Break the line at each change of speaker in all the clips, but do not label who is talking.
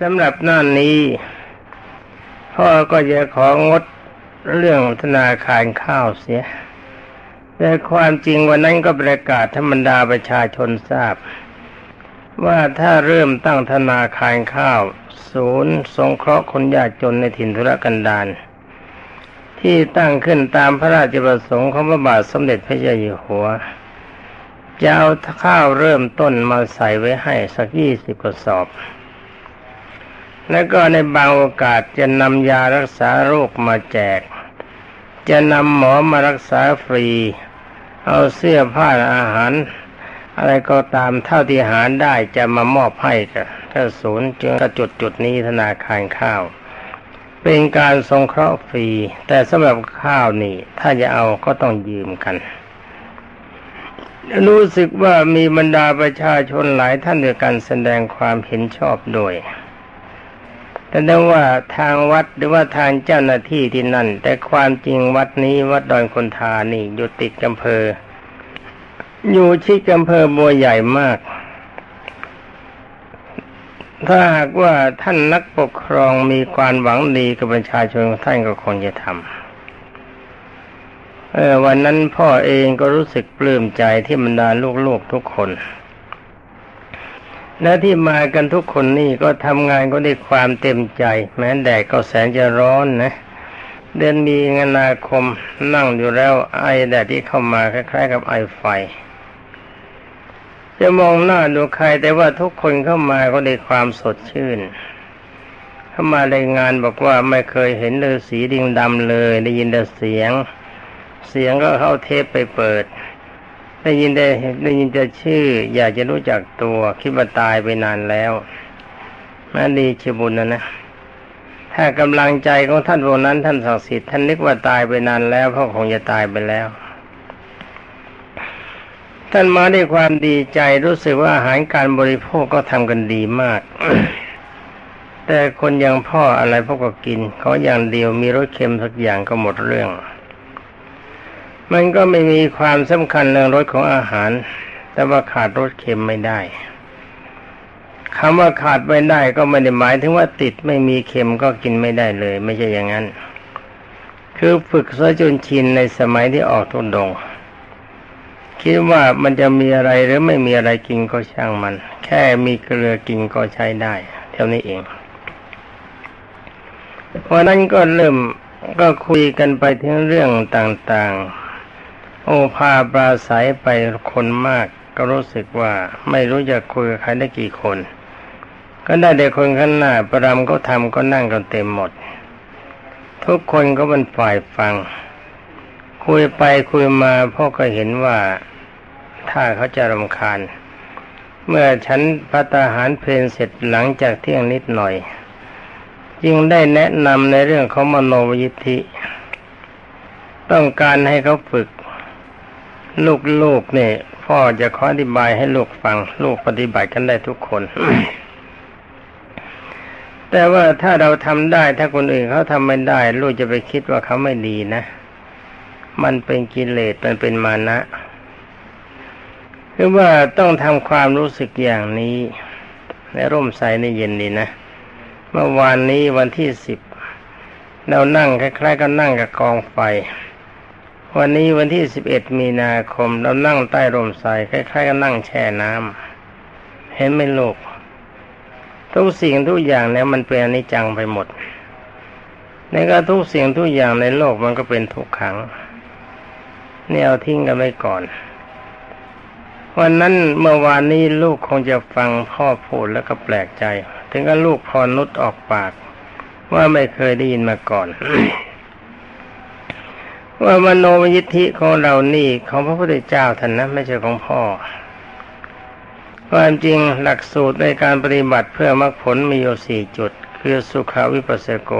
สำหรับหน้านี้ พ่อก็จะของดเรื่องธนาคารข้าวเสีย แต่ความจริงวันนั้นก็ประกาศธรรมดาประชาชนทราบ ว่าถ้าเริ่มตั้งธนาคารข้าว ศูนย์สงเคราะห์คนยากจนในถิ่นธุรกันดารที่ตั้งขึ้นตามพระราชประสงค์ของพระบาทสมเด็จพระเจ้าอยู่หัวจะเอาข้าวเริ่มต้นมาใส่ไว้ให้สักยี่สิบกระสอบ แล้วก็ในบางโอกาสจะนำยารักษาโรคมาแจก จะนำหมอมารักษาฟรี เอาเสื้อผ้าอาหาร อะไรก็ตามเท่าที่หารได้จะมามอบให้กับถ้าศูนย์จึงกระจุดจุดนี้ธนาคารข้าว เป็นการสงเคราะห์ฟรี แต่สำหรับข้าวนี่ ถ้าจะเอาก็ต้องยืมกันรู้สึกว่ามีบรรดาประชาชนหลายท่านด้วยกันแสดงความเห็นชอบโดย แต่ได้ว่าทางวัดหรือว่าทางเจ้าหน้าที่ที่นั่น แต่ความจริงวัดนี้วัดดอนคนทานี่อยู่ติดกำเภอ อยู่ชิดอำเภอบัวใหญ่มาก ถ้าหากว่าท่านนักปกครองมีความหวังดีกับประชาชนท่านก็คงจะทำเออวันนั้นพ่อเองก็รู้สึกปลื้มใจที่บรรดาลูกๆทุกคน และที่มากันทุกคนนี่ก็ทำงานก็ด้ความเต็มใจ แม้แดดก็แสนจะร้อนนะ เดือนมีนาคมนั่งอยู่แล้วไอแดดที่เข้ามาคล้ายๆ กับไอไฟ จะมองหน้าดูใครแต่ว่าทุกคนเข้ามาก็ได้ความสดชื่น เข้ามารายงานบอกว่าไม่เคยเห็นฤาษีดิงดำเลย ได้ยินแต่เสียง เสียงก็เข้าเทปไปเปิด ได้ยินได้ได้ยินแต่ชื่อ อยากจะรู้จักตัวคิดว่าตายไปนานแล้วนั่นดีชบุญนะนะ ถ้ากำลังใจของท่านพวกนั้นท่านศักดิ์สิทธิ์ท่านนึกว่าตายไปนานแล้วเพราะคงจะตายไปแล้ว ท่านมาด้วยความดีใจรู้สึกว่าอาหารการบริโภคก็ทำกันดีมาก แต่คนอย่างพ่ออะไรพวกก็กินเขาอย่างเดียวมีรสเค็มสักอย่างก็หมดเรื่อง มันก็ไม่มีความสำคัญเรื่องรสของอาหาร แต่ว่าขาดรสเค็มไม่ได้คำว่าขาดไม่ได้ก็ไม่ได้หมายถึงว่าติดไม่มีเค็มก็กินไม่ได้เลย ไม่ใช่อย่างนั้น คือฝึกซะจนชินในสมัยที่ออกทุนดง คิดว่ามันจะมีอะไรหรือไม่มีอะไรกินก็ช่างมัน แค่มีเกลือกินก็ใช้ได้ เท่านี้เองเพราะนั้นก็เริ่มก็คุยกันไปถึงเรื่องต่างๆ โอภาปราศัยไปคนมาก ก็รู้สึกว่าไม่รู้จะคุยกับใครได้กี่คน ก็ได้แต่คนข้างหน้าประรำก็ทำก็นั่งกันเต็มหมด ทุกคนก็เป็นฝ่ายฟัง คุยไปคุยมาพ่อก็เห็นว่าถ้าเขาจะรำคาญ เมื่อฉันพัตาหารเพลนเสร็จหลังจากเที่ยงนิดหน่อย จึงได้แนะนำในเรื่องของมโนวิธิ ต้องการให้เขาฝึก ลูกๆเนี่ยพ่อจะขออธิบายให้ลูกฟัง ลูกปฏิบัติกันได้ทุกคน แต่ว่าถ้าเราทำได้ถ้าคนอื่นเขาทำไม่ได้ ลูกจะไปคิดว่าเขาไม่ดีนะ มันเป็นกิเลสมันเป็นมานะคือว่าต้องทำความรู้สึกอย่างนี้ในร่มใสในเย็นดีนะเมื่อวานนี้วันที่สิบเรานั่งคล้ายๆ ก็นั่งกับกองไฟ วันนี้วันที่สิบเอ็ดมีนาคมเรานั่งใต้ร่มใสคล้ายๆก็นั่งแช่น้ำเห็นไหมโลกทุกสิ่งทุกอย่างเนี่ยมันเป็นอนิจจังไปหมดในก็ทุกสิ่งทุกอย่างในโลกมันก็เป็นทุกขังเนี่ยเอาทิ้งกันไว้ก่อน วันนั้นเมื่อวานนี้ลูกคงจะฟังพ่อพูดแล้วก็แปลกใจ ถึงกับลูกพอนุดออกปาก ว่าไม่เคยได้ยินมาก่อน ว่ามโนมยิทธิของเรานี่ของพระพุทธเจ้าท่านนะไม่ใช่ของพ่อ ความจริงหลักสูตรในการปฏิบัติเพื่อมรรคผลมีอยู่สี่จุด คือสุขาวิปัสสโก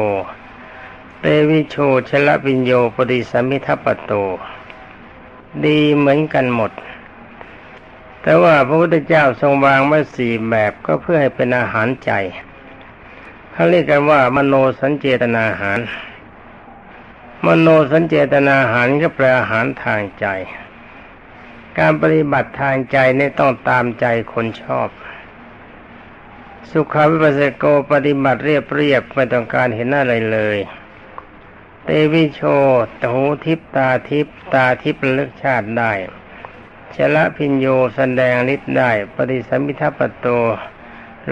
เตวิโชชละปิญโยปฏิสัมมิทัปปโต ดีเหมือนกันหมด แต่ว่าพระพุทธเจ้าทรงวางไว้สี่แบบก็เพื่อให้เป็นอาหารใจเขาเรียกกันว่ามโนสัญเจตนาอาหาร มโนสัญเจตนาอาหารก็แปลอาหารทางใจ การปฏิบัติทางใจนี่ต้องตามใจคนชอบ สุขาวิปัสสโกปฏิบัติเรียบเรียบไม่ต้องการเห็นอะไรเลย เตวิโชตหูทิพตาทิพตาทิพระลึกชาติได้ชละพิญโยแสดงฤทธิ์ได้ ปฏิสัมพิทัปโต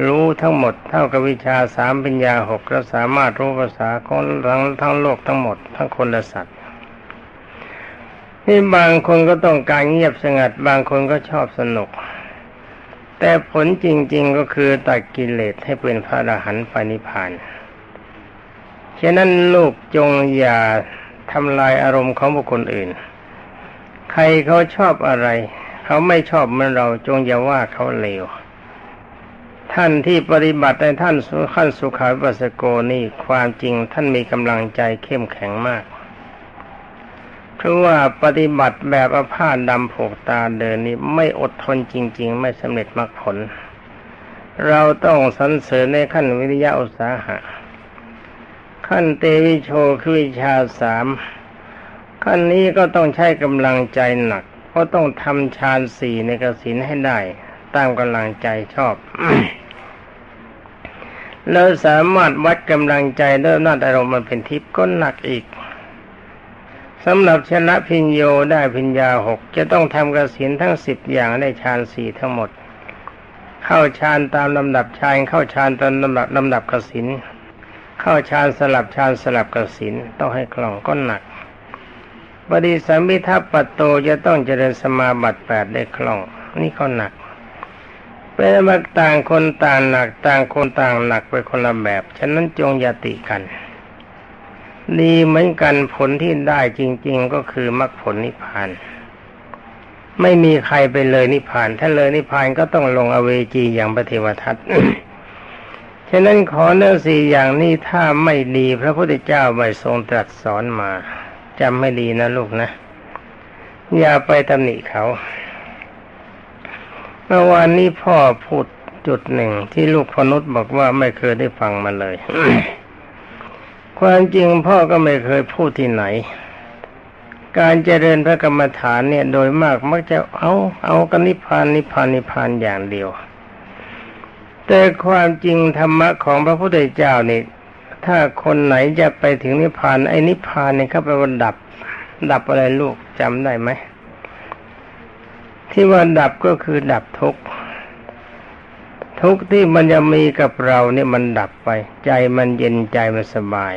รู้ทั้งหมดเท่ากับวิชาสามปัญญาหกและสามารถรู้ภาษาของทั้งทั้งโลกทั้งหมดทั้งคนและสัตว์นี่บางคนก็ต้องการเงียบสงัด บางคนก็ชอบสนุก แต่ผลจริง ๆก็คือตัดกิเลสให้เป็นพระอรหันต์ไปนิพพานฉะนั้นลูกจงอย่าทำลายอารมณ์ของบุคคลอื่น ใครเขาชอบอะไร เขาไม่ชอบเหมือนเราจงอย่าว่าเขาเลว ท่านที่ปฏิบัติในท่านขั้นสุขาวิปัสสโกนี่ความจริงท่านมีกำลังใจเข้มแข็งมาก เพราะว่าปฏิบัติแบบอาผ้าดำผูกตาเดินนี่ไม่อดทนจริง ๆ ไม่สำเร็จมรรคผล เราต้องสรรเสริญในขั้นวิทยาอุตสาหะ ขั้นเตวิโชคือวิชาสามขั้นนี้ก็ต้องใช้กำลังใจหนัก เพราะต้องทำฌานสี่ในกสินให้ได้ ตามกำลังใจชอบแล้วสามารถวัดกำลังใจด้วยนาอารมณ์มันเป็นทิพย์ก็หนักอีกสำหรับชนะพิญโยได้พิญญาหกจะต้องทำกสินทั้งสิบอย่างได้ฌานสี่ทั้งหมด เข้าฌานตามลำดับฌานเข้าฌานตามลำดับลำดับกสินเข้าฌานสลับฌานสลับกสินต้องให้คล่องก็หนักบดีสัมมิทัปปโตจะต้องเจริญสมาบัติแปดได้คล่อง นี่ก็หนัก เป็นมาต่างคนต่างหนักต่างคนต่างหนักไปคนละแบบ ฉะนั้นจงยติกันดีเหมือนกันผลที่ได้จริง ๆ ก็คือมรรคผลนิพพาน ไม่มีใครไปเลยนิพพาน ถ้าเลยนิพพานก็ต้องลงอเวจีอย่างพระเทวทัตฉะนั้นขอเนื้อสี่อย่างนี้ถ้าไม่ดีพระพุทธเจ้าไม่ทรงตรัสสอนมาจำไม่ดีนะลูกนะ อย่าไปตำหนิเขา เมื่อวานนี้พ่อพูดจุดหนึ่งที่ลูกพนุษย์บอกว่าไม่เคยได้ฟังมาเลย ความจริงพ่อก็ไม่เคยพูดที่ไหน การเจริญพระกรรมฐานเนี่ยโดยมากมักจะเอาเอากันนิพพานนิพพานนิพพานอย่างเดียว แต่ความจริงธรรมะของพระพุทธเจ้านี่ถ้าคนไหนจะไปถึงนิพพานไอ้นิพพานเนี่ยเขาไปว่าดับ ดับอะไรลูกจำได้ไหม ที่ว่าดับก็คือดับทุกทุกที่มันจะมีกับเราเนี่ยมันดับไป ใจมันเย็นใจมันสบาย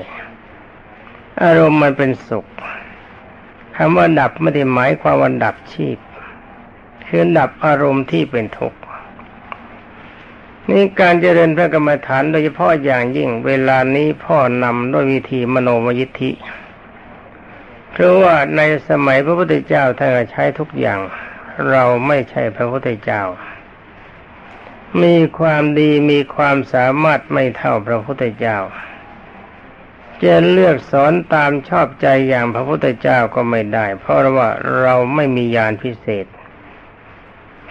อารมณ์มันเป็นสุขคำว่าดับไม่ได้หมายความว่าดับชีพ คือดับอารมณ์ที่เป็นทุกข์นี่การเจริญพระกรรมฐานโดยเฉพาะอย่างยิ่งเวลานี้พ่อนำด้วยวิธีมโนมยิทธิ เพราะว่าในสมัยพระพุทธเจ้าท่านใช้ทุกอย่าง เราไม่ใช่พระพุทธเจ้า มีความดีมีความสามารถไม่เท่าพระพุทธเจ้า จะเลือกสอนตามชอบใจอย่างพระพุทธเจ้าก็ไม่ได้ เพราะว่าเราไม่มียานพิเศษ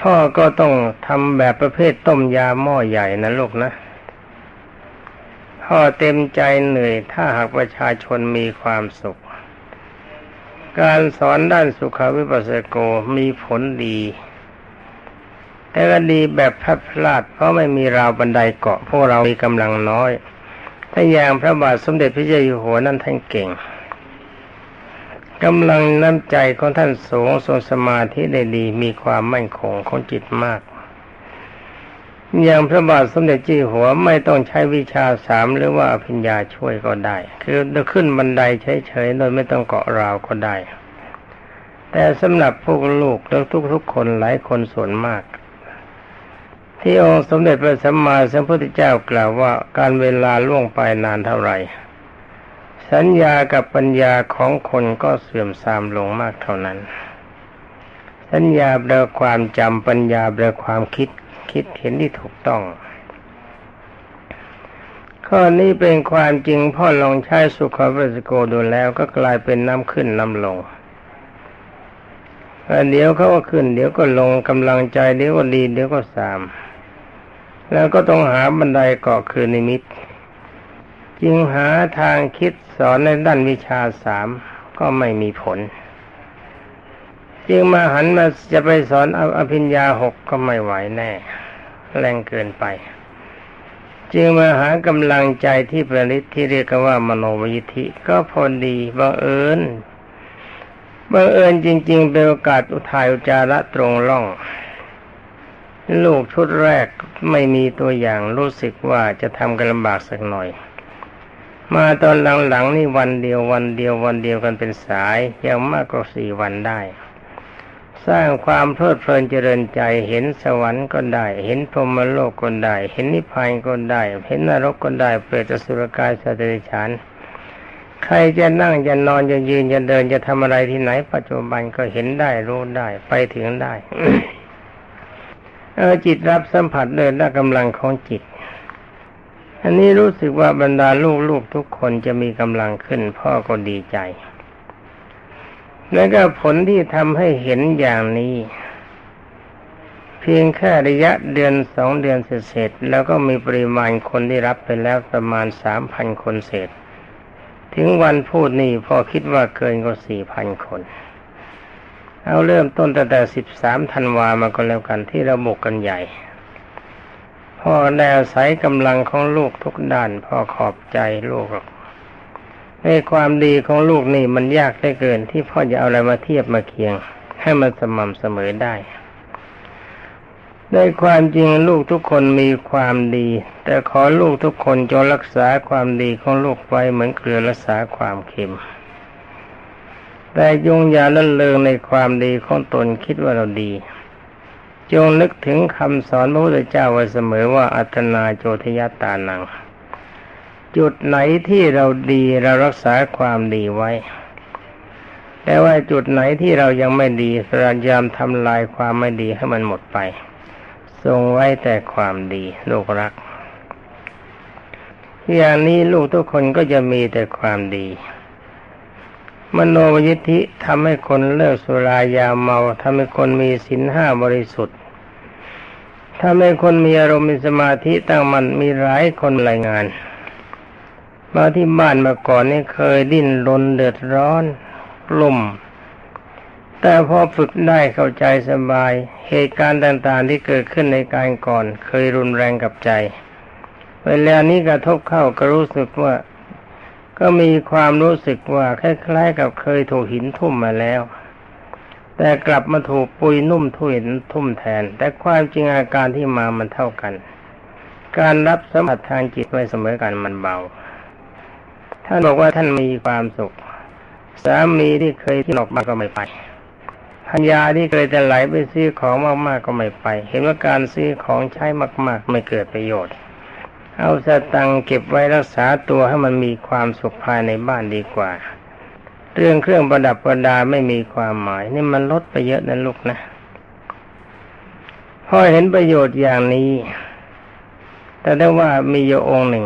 พ่อก็ต้องทำแบบประเภทต้มยาหม้อใหญ่นะลูกนะพ่อเต็มใจเหนื่อยถ้าหากประชาชนมีความสุข การสอนด้านสุขวิปัสสโกมีผลดี แต่ก็ดีแบบพลาดพลาด เพราะไม่มีราวบันไดเกาะพวกเรามีกำลังน้อย ถ้าอย่างพระบาทสมเด็จพระเจ้าอยู่หัวนั่นท่านเก่งกำลังน้ำใจของท่านสูงทรงสมาธิได้ดีมีความมั่นคงของจิตมาก อย่างพระบาทสมเด็จจีหัวไม่ต้องใช้วิชาสามหรือว่าพิญญาช่วยก็ได้ คือจะขึ้นบันไดเฉยๆโดยไม่ต้องเกาะราวก็ได้ แต่สำหรับพวกลูกและทุกๆคนหลายคนส่วนมาก ที่องค์สมเด็จพระสัมมาสัมพุทธเจ้ากล่าวว่าการเวลาล่วงไปนานเท่าไหร่ สัญญากับปัญญาของคนก็เสื่อมทรามลงมากเท่านั้น สัญญาแปลความจำปัญญาแปลความคิด คิดเห็นที่ถูกต้อง ข้อนี้เป็นความจริงพ่อลองใช้สุขวิสโกดูแล้วก็กลายเป็นน้ำขึ้นน้ำลงเดี๋ยวเขาก็ขึ้น เดี๋ยวก็ลงกำลังใจเดี๋ยวก็ดีเดี๋ยวก็สาม แล้วก็ต้องหาบันไดเกาะคือนิมิตจึงหาทางคิดสอนในด้านวิชาสามก็ไม่มีผล จึงมาหันมาจะไปสอนอภิญญาหกก็ไม่ไหวแน่ แรงเกินไป จึงมาหากำลังใจที่ประณิตที่เรียกว่ามโนวิธิก็พอดีบังเอิญบังเอิญจริง ๆ เป็นโอกาสอุทายอุจาระตรงล่อง ลูกชุดแรกไม่มีตัวอย่างรู้สึกว่าจะทำกันลำบากสักหน่อย มาตอนหลังๆนี่วันเดียววันเดียววันเดียวกันเป็นสายยังมากกว่าสี่วันได้ สร้างความเพลิดเพลินเจริญใจ เห็นสวรรค์ก็ได้ เห็นพรหมโลกก็ได้ เห็นนิพพานก็ได้ เห็นนรกก็ได้ เปรตสุรกายสัตว์เดรัจฉาน ใครจะนั่งจะนอนจะยืนจะเดินจะทำอะไรที่ไหน ปัจจุบันก็เห็นได้รู้ได้ ไปถึงได้เออจิตรับสัมผัสเดินได้กำลังของจิต อันนี้รู้สึกว่าบรรดาลูกๆทุกคนจะมีกำลังขึ้น พ่อก็ดีใจ แล้วก็ผลที่ทำให้เห็นอย่างนี้ เพียงแค่ระยะเดือนสองเดือนเสร็จแล้วก็มีปริมาณคนที่รับไปแล้วประมาณสามพันคนเศษ ถึงวันพูดนี้พอคิดว่าเกินกว่าสี่พันคน เอาเริ่มต้นตั้งแต่สิบสามธันวามาก็แล้วกันที่เราบกกันใหญ่พ่อได้อาศัยกำลังของลูกทุกด้านพ่อขอบใจลูก ในความดีของลูกนี่มันยากได้เกิน ที่พ่อจะเอาอะไรมาเทียบมาเคียง ให้มันสม่ำเสมอได้ในความจริงลูกทุกคนมีความดี แต่ขอลูกทุกคนจงรักษาความดีของลูกไว้เหมือนเกลือรักษาความเค็ม แต่ยงอย่าละเลงในความดีของตนคิดว่าเราดี จงนึกถึงคำสอนพระพุทธเจ้าไว้เสมอว่าอัตนาโจทยตานัง จุดไหนที่เราดีเรารักษาความดีไว้ แต่ว่าจุดไหนที่เรายังไม่ดีพยายามทำลายความไม่ดีให้มันหมดไปทรงไว้แต่ความดีลูกรัก อย่างนี้ลูกทุกคนก็จะมีแต่ความดี มโนยิทธิทำให้คนเลิกสุรายาเมาทำให้คนมีศีลห้าบริสุทธิ์ทำให้คนมีอารมณ์มีสมาธิตั้งมันมีหลายคนรายงาน มาที่บ้านมาก่อนนี่เคยดิ้นรนเดือดร้อนกลุ่ม แต่พอฝึกได้เข้าใจสบาย เหตุการณ์ต่างๆที่เกิดขึ้นในการก่อน เคยรุนแรงกับใจ เวลานี้กระทบเข้าก็รู้สึกว่า ก็มีความรู้สึกว่าคล้ายๆ กับเคยถูกหินทุ่มมาแล้ว แต่กลับมาถูกปุยนุ่มทุ่นทุ่มแทน แต่ความจริงอาการที่มามันเท่ากัน การรับสัมผัสทางจิตไว้เสมอกันมันเบา ท่านบอกว่าท่านมีความสุข สามีที่เคยที่หลอกมาก็ไม่ไปพัญญาที่เคยจะไหลไปซื้อของมากๆก็ไม่ไป เห็นว่าการซื้อของใช้มากๆ ไม่เกิดประโยชน์ เอาสตังเก็บไว้รักษาตัวให้มันมีความสุขภายในบ้านดีกว่า เรื่องเครื่องประดับประดาไม่มีความหมาย นี่มันลดไปเยอะนะลูกนะพ่อเห็นประโยชน์อย่างนี้ แต่ได้ว่ามีโยองหนึ่ง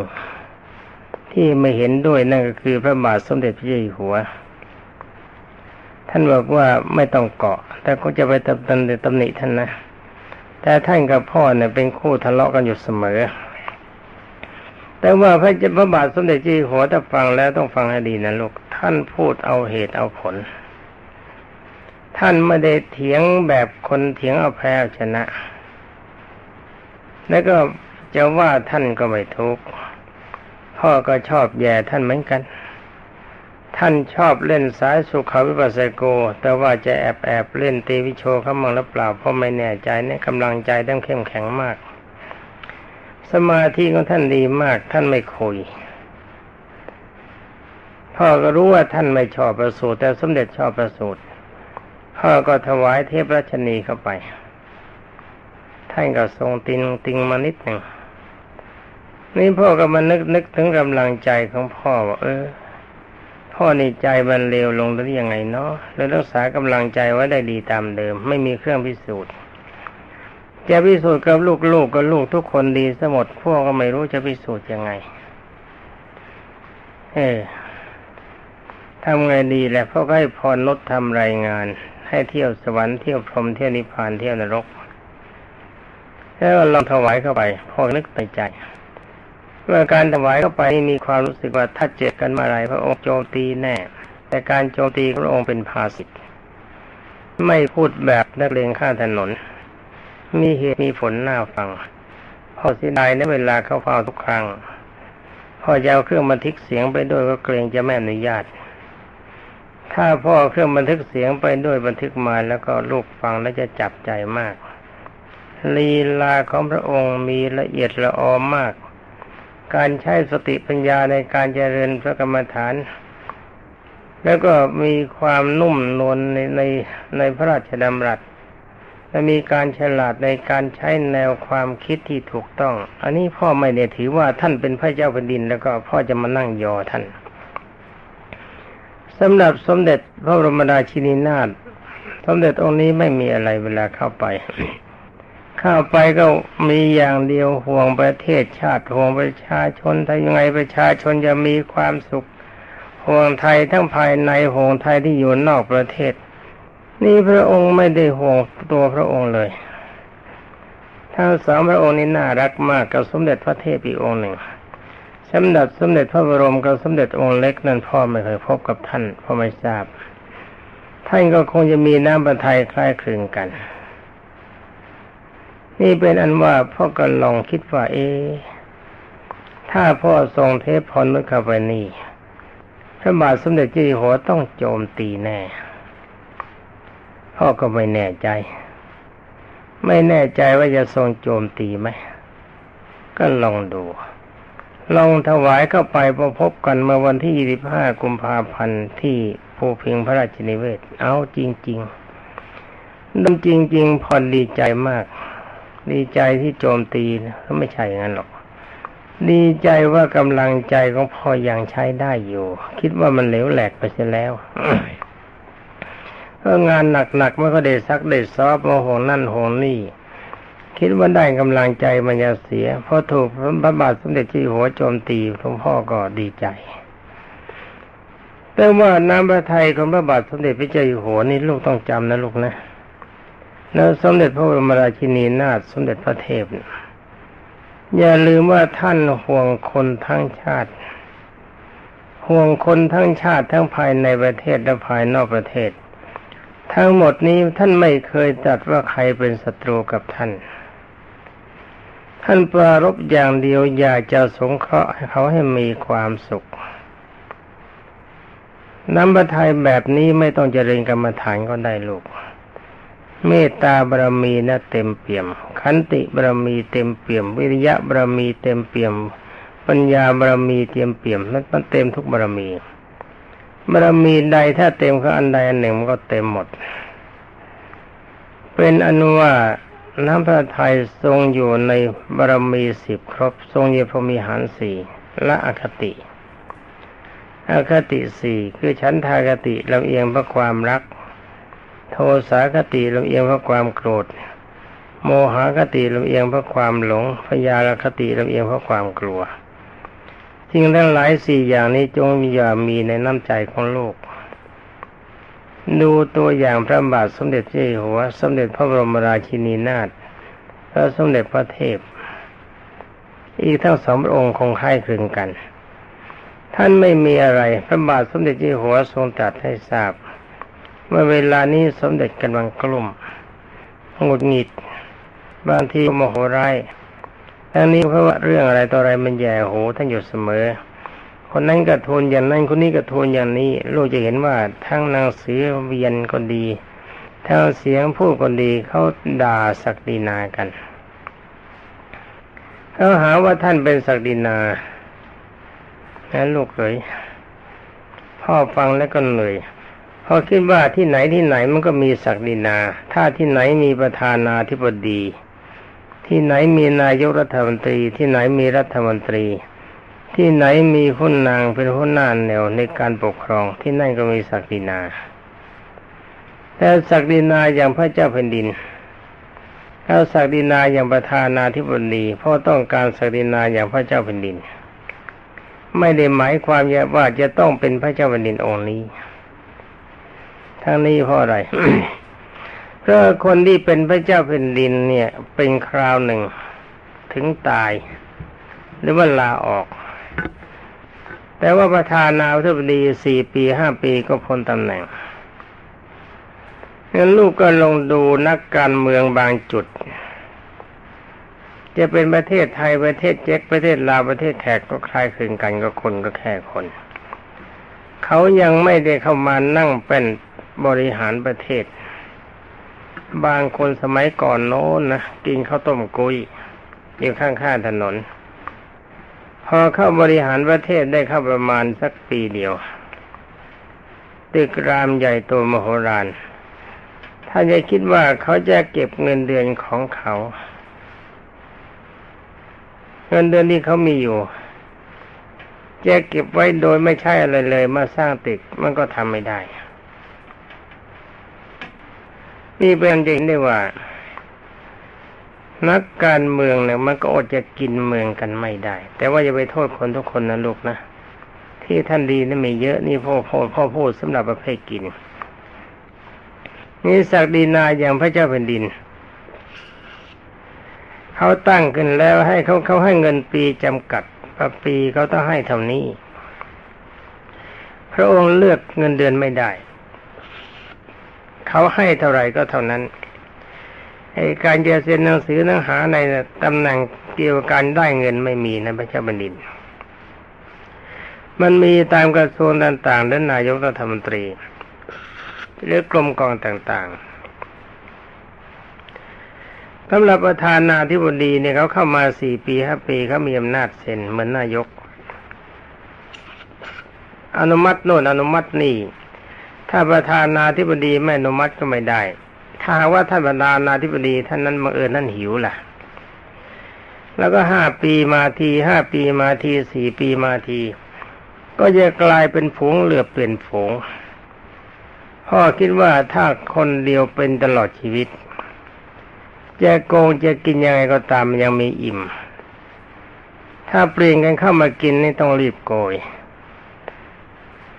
ที่ไม่เห็นด้วยนั่นก็คือพระบาทสมเด็จพระเจ้าอยู่หัว ท่านบอกว่าไม่ต้องเกาะ แต่ก็จะไปตำหนิตำหนิท่านนะ แต่ท่านกับพ่อเนี่ยเป็นคู่ทะเลาะกันอยู่เสมอ แต่ว่าพระเจ้าพระบาทสมเด็จเจ้าอยู่หัวถ้าฟังแล้วต้องฟังให้ดีนะลูก ท่านพูดเอาเหตุเอาผล ท่านไม่ได้เถียงแบบคนเถียงเอาแพ้ชนะ แล้วก็จะว่าท่านก็ไม่ทุกข์ พ่อก็ชอบแย่ท่านเหมือนกัน ท่านชอบเล่นสายสุขาวิปัสสโก แต่ว่าจะแอบแอบเล่นตีวิโชเขามังหรือเปล่าเพราะไม่แน่ใจเนี่ยกำลังใจต้องเข้มแข็งมาก สมาธิของท่านดีมาก ท่านไม่คุยพ่อก็รู้ว่าท่านไม่ชอบประสูตรแต่สมเด็จชอบประสูตรพ่อก็ถวายเทพรัชนีเข้าไป ท่านก็ทรงติงติงมานิดหนึ่ง นี่พ่อก็มานึกนึกถึงกำลังใจของพ่อว่าเออ พ่อในใจมันเลวลงหรือยังไงเนาะแล้วรักษากำลังใจไว้ได้ดีตามเดิม ไม่มีเครื่องพิสูจน์จะพิสูจน์กับลูกลูกกับลูกทุกคนดีสมดพ่อก็ไม่รู้จะพิสูจน์ยังไง เออทำไงดีแหละพ่อก็ให้พรลดทำรายงาน ให้เที่ยวสวรรค์เที่ยวพรหมเที่ยวนิพพานเที่ยวนรกแล้วลองถวายเข้าไปพ่อนึกในใจ เมื่อการถวายเข้าไปมีความรู้สึกว่าถ้าเจ็บกันมาอไรพระองค์โจมตีแน่ แต่การโจมตีพระองค์เป็นภาสิทธ์ไม่พูดแบบนักเลงข้าถนน มีเหตุมีผลน่าฟังพ่อเสียดายในเวลาเข้าเฝ้าทุกครั้งพ่อจะเอาเครื่องบันทึกเสียงไปด้วยก็เกรงจะไม่อนุญาต ถ้าพ่อเครื่องบันทึกเสียงไปด้วยบันทึกมาแล้วก็ลูกฟังแล้วจะจับใจมาก ลีลาของพระองค์มีละเอียดละออมาก การใช้สติปัญญาในการเจริญพระกรรมฐาน แล้วก็มีความนุ่มนวลในในในพระราชดำรัสและมีการฉลาดในการใช้แนวความคิดที่ถูกต้อง อันนี้พ่อไม่ได้ถือว่าท่านเป็นพระเจ้าแผ่นดิน แล้วก็พ่อจะมานั่งยอท่านสำหรับสมเด็จพระบรมราชินีนาถสมเด็จองค์นี้ไม่มีอะไรเวลาเข้าไป เข้าไปก็มีอย่างเดียวห่วงประเทศชาติห่วงประชาชนถ้ายังไงประชาชนจะมีความสุข ห่วงไทยทั้งภายในห่วงไทยที่อยู่นอกประเทศ นี่พระองค์ไม่ได้ห่วงตัวพระองค์เลยทั้งสองพระองค์นี้น่ารักมากกับสมเด็จพระเทพอีกองค์หนึ่งสมเด็จสมเด็จพระบรมกับสมเด็จองค์เล็กนั้นพ่อไม่เคยพบกับท่านพ่อไม่ทราบท่านก็คงจะมีน้ำประทัยคล้ายคลึงกัน นี่เป็นอันว่าพ่อก็ลองคิดว่าเอ ถ้าพ่อทรงเทพพรนุเข้าไปนี่พระบาทสมเด็จเจ้าอยู่หัวต้องโจมตีแน่ พ่อก็ไม่แน่ใจ ไม่แน่ใจว่าจะทรงโจมตีไหม ก็ลองดู ลองถวายเข้าไปพอพบกันเมื่อวันที่ 25 กุมภาพันธ์ที่ภูพิงพระราชนิเวศ เอาจริง ๆดำจริง ๆ พอดีใจมาก ดีใจที่โจมตีนะไม่ใช่อย่างนั้นหรอก ดีใจว่ากำลังใจของพ่อยังใช้ได้อยู่ คิดว่ามันเหลวแหลกไปเสียแล้วเพราะงานหนักๆไม่ก็ได้ซักได้ซอบมาห่วงนั่นห่วงนี่ คิดว่าได้กำลังใจมันจะเสียเพราะถูกพระบาทสมเด็จเจ้าอยู่หัวโจมตีหลวงพ่อก็ดีใจแต่ว่าน้ำพระทัยของพระบาทสมเด็จพระเจ้าอยู่หัวนี่ลูกต้องจำนะลูกนะ แล้วสมเด็จพระบรมราชินีนาถสมเด็จพระเทพ อย่าลืมว่าท่านห่วงคนทั้งชาติ ห่วงคนทั้งชาติทั้งภายในประเทศและภายนอกประเทศ ทั้งหมดนี้ท่านไม่เคยจัดว่าใครเป็นศัตรูกับท่าน ท่านปรารบอย่างเดียวอยากจะสงเคราะห์ให้เขาให้มีความสุขน้ำประทัยแบบนี้ไม่ต้องเจริญกรรมฐานก็ได้ลูก เมตตาบารมีนะเต็มเปี่ยม ขันติบารมีเต็มเปี่ยม วิริยะบารมีเต็มเปี่ยม ปัญญาบารมีเต็มเปี่ยมนั้นมันเต็มทุกบารมีบารมีใดถ้าเต็มก็อันใดอันหนึ่งมันก็เต็มหมด เป็นอนุว่าน้ำพระทัยทรงอยู่ในบารมีสิบครบ ทรงเยพมีหารสี่และอคติอคติสี่คือชั้นทากติลำเอียงเพราะความรัก โทสาคติลำเอียงเพราะความโกรธ โมหคติลำเอียงเพราะความหลงพยาคติลำเอียงเพราะความกลัวสิ่งทั้งหลายสี่อย่างนี้จงอย่ามีในน้ำใจของโลก ดูตัวอย่างพระบาทสมเด็จเจ้าหัว สมเด็จพระบรมราชินีนาถพระสมเด็จพระเทพ อีกทั้งสองพระองค์คงคล้ายคลึงกัน ท่านไม่มีอะไร พระบาทสมเด็จเจ้าหัวทรงตรัสให้ทราบ เมื่อเวลานี้สมเด็จกำลังกลุ่มหงุดหงิด บางทีโมโหร้ายทั้งนี้เพราะว่าเรื่องอะไรต่ออะไรมันแย่โหท่านอยู่เสมอ คนนั้นก็ทูลอย่างนั้นคนนี้ก็ทูลอย่างนี้ลูกจะเห็นว่าทั้งนางเสือเวียนก็ดีทั้งเสียงพูดก็ดีเขาด่าศักดินากันเขาหาว่าท่านเป็นศักดินาแล้วลูกเลยพ่อฟังแล้วก็เหนื่ อยพอคิดว่าที่ไหนที่ไหนมันก็มีศักดินา ถ้าที่ไหนมีประธานาธิบดี ที่ไหนมีนายกรัฐมนตรี ที่ไหนมีรัฐมนตรี ที่ไหนมีหุ้นนางเป็นหุ้นนานแนวในการปกครองที่นั่นก็มีศักดินา แต่ศักดินาอย่างพระเจ้าแผ่นดินถ้าศักดินาอย่างประธานาธิบดีเพราะต้องการศักดินาอย่างพระเจ้าแผ่นดิน ไม่ได้หมายความว่าจะต้องเป็นพระเจ้าแผ่นดินองค์นี้ ทั้งนี้เพราะอะไรเพราะคนที่เป็นพระเจ้าแผ่นดินเนี่ย เป็นคราวหนึ่งถึงตาย หรือว่าลาออก แต่ว่าประธานาธิบดีสี่ปีห้าปีก็พ้นตำแหน่งงั้นลูกก็ลงดูนักการเมืองบางจุด จะเป็นประเทศไทยประเทศเจ๊กประเทศลาวประเทศแขกก็คล้ายคลึงกันก็คนก็แค่คน เขายังไม่ได้เข้ามานั่งเป็น บริหารประเทศ บางคนสมัยก่อนโน้นนะกินข้าวต้มกุยอยู่ข้างๆถนน พอเข้าบริหารประเทศได้เข้าประมาณสักปีเดียวตึกรามใหญ่โตมโหฬารถ้าจะคิดว่าเขาจะเก็บเงินเดือนของเขา เงินเดือนที่เขามีอยู่จะเก็บไว้โดยไม่ใช่อะไรเลย มาสร้างตึกมันก็ทำไม่ได้ นี่เป็นจริงได้ว่า นักการเมืองเนี่ยมันก็อดจะกินเมืองกันไม่ได้ แต่ว่าอย่าไปโทษคนทุกคนนะลูกนะที่ท่านดีนี่ไม่เยอะนี่พ่อพ่อพ่อพูดสำหรับประเภทกินนี่ศักดินาอย่างพระเจ้าแผ่นดินเขาตั้งขึ้นแล้วให้เขาเขาให้เงินปีจำกัดปีเขาต้องให้เท่านี้ พระองค์เลือกเงินเดือนไม่ได้ เขาให้เท่าไหร่ก็เท่านั้นไอ้การจะเซ็นหนังสือหนังหาในตำแหน่งเกี่ยวกับการได้เงินไม่มีนะพระเจ้าแผ่นดินมันมีตามกระทรวงต่างๆและนายกรัฐมนตรีหรือกรมกองต่างๆสำหรับประธานาธิบดีเนี่ยเขาเข้ามาสี่ปีห้าปีเขามีอำนาจเซ็นเหมือนนายก อนุมัติโน่นอนุมัตินี่ ถ้าประธานาธิบดีไม่อนุมัติก็ไม่ได้ ถ้าว่าท่านประธานาธิบดีท่านนั้นมาเอิญนั่นหิวล่ะ แล้วก็ห้าปีมาทีห้าปีมาทีสี่ปีมาที ก็จะกลายเป็นฝูงเหลือเปลี่ยนฝูงพ่อคิดว่าถ้าคนเดียวเป็นตลอดชีวิต จะโกงจะกินยังไงก็ตามยังมีอิ่ม ถ้าเปลี่ยนกันเข้ามากินนี่ต้องรีบโกย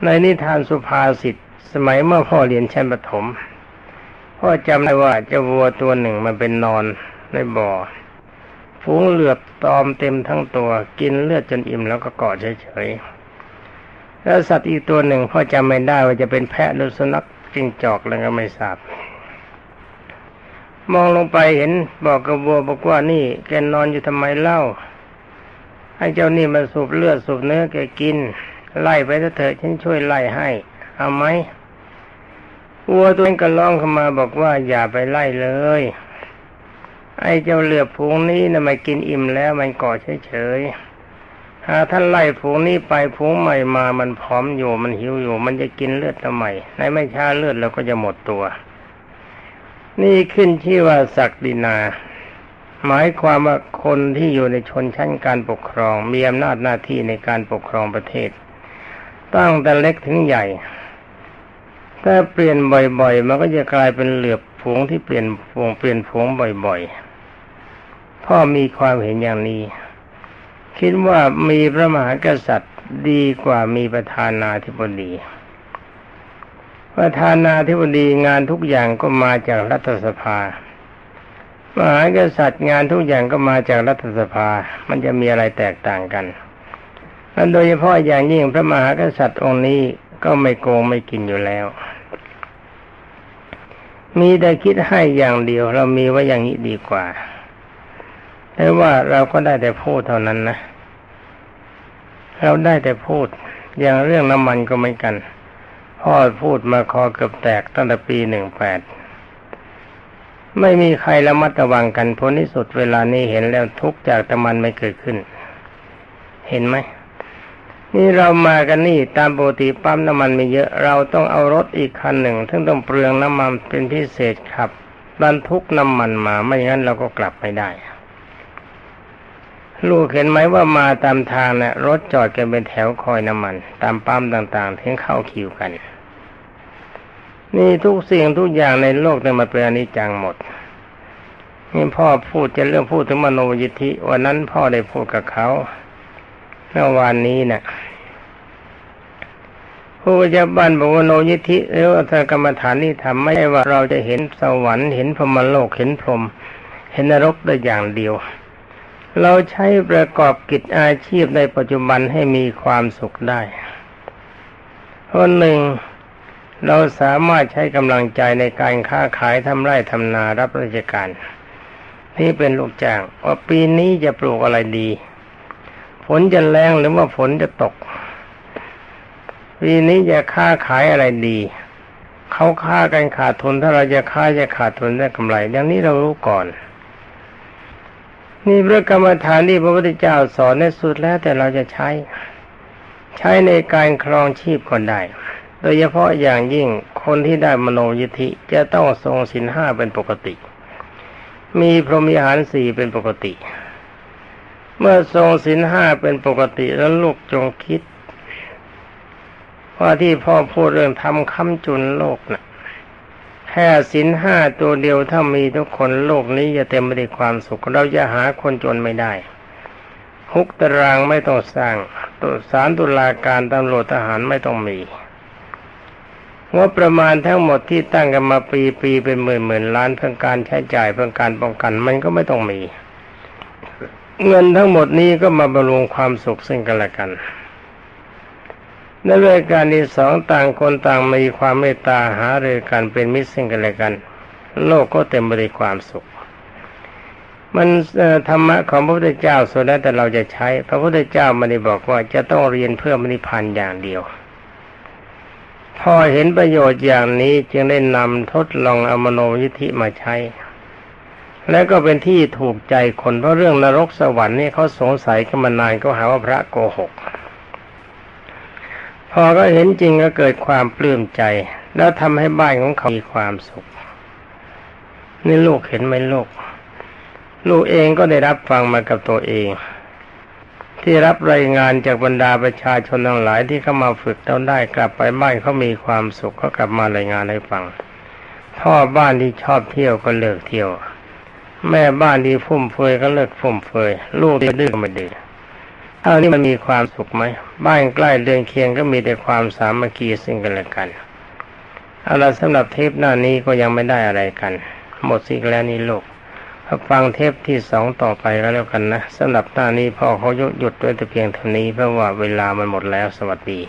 ในนิทานสุภาษิต สมัยเมื่อพ่อเรียนชั้นประถม พ่อจำได้ว่าเจ้าวัวตัวหนึ่งมันเป็นนอนในบ่อฝูงเหลือบตอมเต็มทั้งตัวกินเลือดจนอิ่มแล้วก็เกาะเฉยๆแล้วสัตว์อีกตัวหนึ่งพ่อจำไม่ได้ว่าจะเป็นแพะหรือสุนัขจิ้งจอกแล้วก็ไม่ทราบมองลงไปเห็นบอกกระบัวบอกว่านี่แกนอนอยู่ทำไมเล่า ให้เจ้านี่มาสูบเลือดสูบเนื้อแกกิน ไล่ไปเถอะฉันช่วยไล่ให้ เอาไหมวัวตัวเองก็ร้องเข้ามาบอกว่าอย่าไปไล่เลย ไอ้เจ้าเหลือพูงนี้นะมากินอิ่มแล้วมันก่อเฉยๆหาท่านไล่ผูงนี้ไปผูงใหม่มามันพร้อมอยู่มันหิวอยู่ มันจะกินเลือดทำไมในไม่ช้าเลือดเราก็จะหมดตัว นี่ขึ้นชื่อว่าศักดินา หมายความว่าคนที่อยู่ในชนชั้นการปกครองมีอำนาจหน้าที่ในการปกครองประเทศตั้งแต่เล็กถึงใหญ่ ถ้าเปลี่ยนบ่อยๆ มันก็จะกลายเป็นเหลือบผงที่เปลี่ยนผงเปลี่ยนผงบ่อยๆ พ่อมีความเห็นอย่างนี้ คิดว่ามีพระมหากษัตริย์ดีกว่ามีประธานาธิบดี ประธานาธิบดีงานทุกอย่างก็มาจากรัฐสภามหากษัตริย์งานทุกอย่างก็มาจากรัฐสภา มันจะมีอะไรแตกต่างกันและโดยเฉพาะอย่างยิ่งพระมหากษัตริย์องค์นี้ก็ไม่โกงไม่กินอยู่แล้ว มีแต่คิดให้อย่างเดียว เรามีไว้อย่างนี้ดีกว่าแต่ว่าเราก็ได้แต่พูดเท่านั้นนะ เราได้แต่พูด อย่างเรื่องน้ำมันก็เหมือนกัน พ่อพูดมาคอเกือบแตกตั้งแต่ปีหนึ่งแปด ไม่มีใครระมัดระวังกันผลที่สุดเวลานี้เห็นแล้วทุกจากน้ำมันไม่เกิดขึ้น เห็นไหม นี่เรามากันนี่ตามปกติปั๊มน้ำมันมีเยอะเราต้องเอารถอีกคันหนึ่งซึ่งต้องเปลืองน้ำมันเป็นพิเศษขับบรรทุกน้ำมันมาไม่งั้นเราก็กลับไม่ได้ ลูกเห็นไหมว่ามาตามทางนะ่ะรถจอดกันเป็นแถวคอยน้ำมัน ตามปั๊มต่างๆถึงเข้าคิวกัน นี่ทุกสิ่งทุกอย่างในโลกเนี่ยมาเป็นอนิจจังหมดนี่พ่อพูดจะเรื่องพูดถึงมโนยิทธิวันนั้นพ่อได้พูดกับเขา เมื่อวานนี้นะ่ะผู้จะบันบอกว่าโนยิธิหรือว่ากรรมฐานนี่ทำไม่ใช่ว่าเราจะเห็นสวรรค์เห็นพรมโลกเห็นพรหมเห็นนรกได้อย่างเดียว เราใช้ประกอบกิจอาชีพในปัจจุบันให้มีความสุขได้คนหนึ่งเราสามารถใช้กำลังใจในการค้าขายทำไร่ทำนารับราชการที่เป็นลูกจ้างว่าปีนี้จะปลูกอะไรดี ฝนจะแรงหรือว่าฝนจะตกปีนี้จะค้าขายอะไรดีเขาค้ากันขาดทุนถ้าเราจะค้าจะขาดทุนได้กำไรอย่างนี้เรารู้ก่อน นี่พระกรรมฐานที่พระพุทธเจ้าสอนในสุดแล้วแต่เราจะใช้ ใช้ในการครองชีพก็ได้ โดยเฉพาะอย่างยิ่งคนที่ได้มโนยิธิจะต้องทรงสินห้าเป็นปกติ มีพรหมิหารสี่เป็นปกติ เมื่อทรงสินห้าเป็นปกติแล้วลูกจงคิดว่าที่พ่อพูดเรื่องทำคำจุนโลกนะ่ะแค่สินห้าตัวเดียวถ้ามีทุกคนโลกนี้จะเต็มไปด้วยความสุข เราจะหาคนจนไม่ได้ฮุกตารางไม่ต้องสร้างตัวสารตุลาการตำรวจทหารไม่ต้องมีงบประมาณทั้งหมดที่ตั้งกันมาปีปีเป็นหมื่นหมื่นล้านเพื่อการใช้จ่ายเพื่อการป้องกัน มันก็ไม่ต้องมี เงินทั้งหมดนี้ก็มาบำรุงความสุขซึ่งกันและกันในเรื่องการที่สองต่างคนต่างมีความเมตตาหาเรือกันเป็นมิตรซึ่งกันและกัน โลกก็เต็มไปด้วยความสุข มันธรรมะของพระพุทธเจ้าส่วนนั้นแต่เราจะใช้ พระพุทธเจ้าไม่ได้บอกว่าจะต้องเรียนเพื่อมนิพพานอย่างเดียว พอเห็นประโยชน์อย่างนี้จึงได้นำทดลองอมโนยิธิมาใช้ และก็เป็นที่ถูกใจคนเพราะเรื่องนรกสวรรค์นี่เขาสงสัยกันมานานก็หาว่าพระโกหก พอก็เห็นจริงก็เกิดความปลื้มใจ แล้วทำให้บ้านของเขามีความสุข นี่ลูกเห็นไหมลูก ลูกเองก็ได้รับฟังมากับตัวเอง ที่รับรายงานจากบรรดาประชาชนทั้งหลายที่เข้ามาฝึกแล้วได้กลับไปบ้านเขามีความสุขก็กลับมารายงานให้ฟังพ่อบ้านที่ชอบเที่ยวก็เลิกเที่ยว แม่บ้านที่ฟุ่มเฟือยก็เลิกฟุ่มเฟือยลูกดื้อก็ไม่ดื้อเท่านี้มันมีความสุขไหมบ้านใกล้เดือนเคียงก็มีแต่ความสามัคคีซึ่งกันและกันเอาละสำหรับเทปหน้านี้ก็ยังไม่ได้อะไรกัน หมดสิแล้วนี่โลกฟังเทปที่สองต่อไปก็แล้วกันนะสำหรับหน้านี้พ่อเขาหยุดด้วยแต่เพียงเท่านี้เพราะว่าเวลามันหมดแล้วสวัสดี